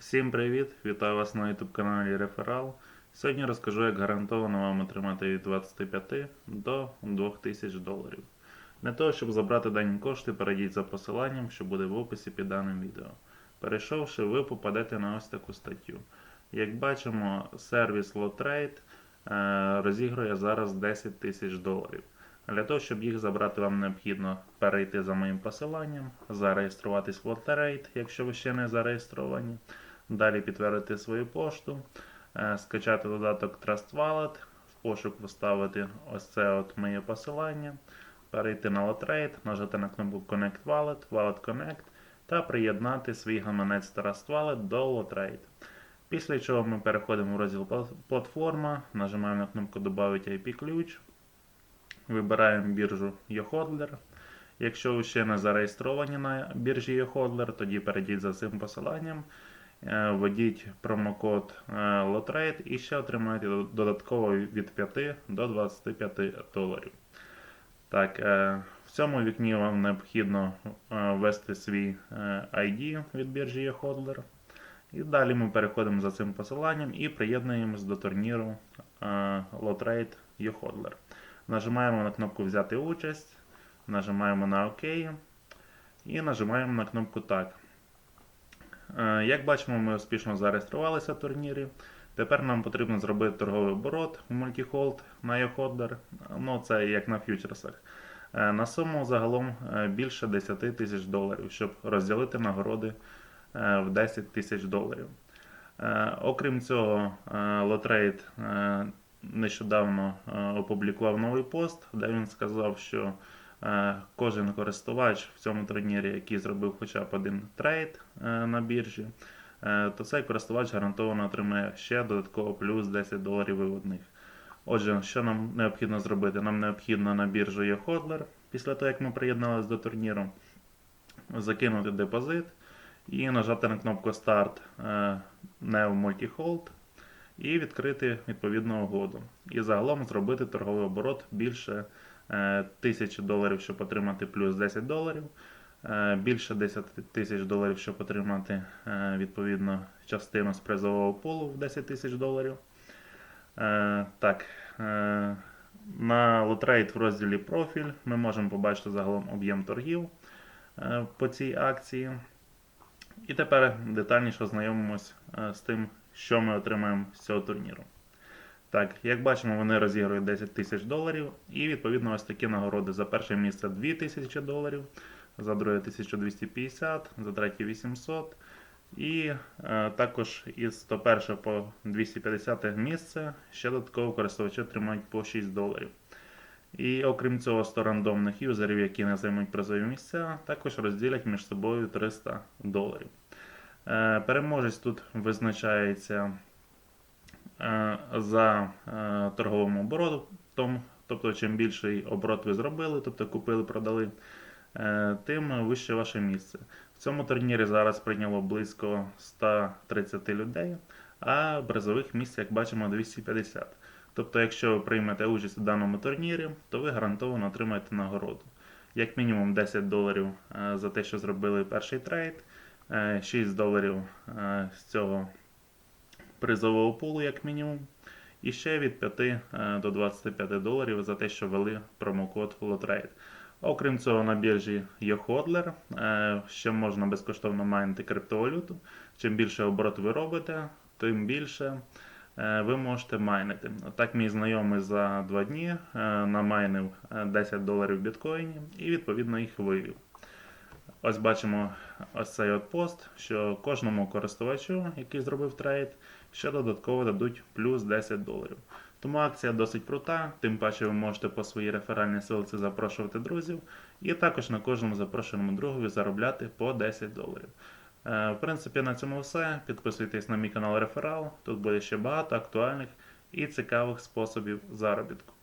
Всім привіт! Вітаю вас на YouTube каналі Реферал. Сьогодні розкажу, як гарантовано вам отримати від 25 до 2000 доларів. Для того, щоб забрати дані кошти, перейдіть за посиланням, що буде в описі під даним відео. Перейшовши, ви попадете на ось таку статтю. Як бачимо, сервіс LotRate е, розігрує зараз 10 тисяч доларів. Для того, щоб їх забрати, вам необхідно перейти за моїм посиланням, зареєструватись в LotRate, якщо ви ще не зареєстровані. Далі підтвердити свою пошту, е, скачати додаток Trust Wallet, в пошук вставити ось це от моє посилання, перейти на LotRate, нажати на кнопку Connect Wallet, Wallet Connect та приєднати свій гаманець Trust Wallet до LotRate. Після чого ми переходимо в розділ Платформа, нажимаємо на кнопку Добавити IP-ключ, вибираємо біржу YoHodler. Якщо ви ще не зареєстровані на біржі YoHodler, тоді перейдіть за цим посиланням, введіть промокод е, LOTRADE і ще отримаєте додатково від 5 до 25 доларів. Так, е, в цьому вікні вам необхідно е, ввести свій е, ID від біржі YoHodler. І далі ми переходимо за цим посиланням і приєднуємось до турніру е, LotRate YoHodler. Нажимаємо на кнопку Взяти участь, нажимаємо на ОК і нажимаємо на кнопку Так. Е, Як бачимо, ми успішно зареєструвалися в турнірі. Тепер нам потрібно зробити торговий оборот в мультіхолд на YoHodler. Ну, це як на фьючерсах. Е, На суму загалом е, більше 10 тисяч доларів, щоб розділити нагороди в 10 тисяч доларів. Окрім цього, Лотрейд нещодавно опублікував новий пост, де він сказав, що кожен користувач в цьому турнірі, який зробив хоча б один трейд е, на біржі, е, то цей користувач гарантовано отримає ще додатково плюс 10 доларів виводних. Отже, що нам необхідно зробити? Нам необхідно на біржу YoHodler, після того, як ми приєдналися до турніру, закинути депозит і нажати на кнопку Start е, Neo Multihold і відкрити відповідну угоду. І загалом зробити торговий оборот більше е, 1000 доларів, щоб отримати плюс 10 доларів, е, більше 10 тисяч доларів, щоб отримати е, відповідно частину з призового полу в 10 тисяч доларів. Е, Так, е, на Lotrade в розділі профіль ми можемо побачити загалом об'єм торгів е, по цій акції. І тепер детальніше ознайомимось е, з тим, що ми отримаємо з цього турніру. Так, як бачимо, вони розігрують 10 тисяч доларів, і відповідно ось такі нагороди. За перше місце 2 тисячі доларів, за друге 1250, за третє 800. І е, також із 101 по 250 місце ще додатково користувачі отримають по 6 доларів. І окрім цього, 100 рандомних юзерів, які не займуть призові місця, також розділять між собою 300 доларів. Е, Переможець тут визначається за е, торговим оборотом, тобто чим більший оборот ви зробили, тобто купили, продали, е, тим вище ваше місце. В цьому турнірі зараз прийняло близько 130 людей, а призових місць, як бачимо, 250. Тобто, якщо ви приймете участь у даному турнірі, то ви гарантовано отримаєте нагороду. Як мінімум 10 доларів е, за те, що зробили перший трейд, е, 6 доларів е, з цього призового пулу, як мінімум, і ще від 5 е, до 25 доларів за те, що ввели промокод LOTRADE. Окрім цього, на біржі YoHodler е, ще можна безкоштовно майнити криптовалюту. Чим більше оборот ви робите, тим більше е, ви можете майнити. Так, мій знайомий за 2 дні е, намайнив е, 10 доларів в біткоїні і відповідно їх вивів. Ось бачимо ось цей от пост, що кожному користувачу, який зробив трейд, ще додатково дадуть плюс 10 доларів. Тому акція досить крута, тим паче ви можете по своїй реферальній силці запрошувати друзів, і також на кожному запрошеному другові заробляти по 10 доларів. Е, В принципі, на цьому все. Підписуйтесь на мій канал Реферал. Тут буде ще багато актуальних і цікавих способів заробітку.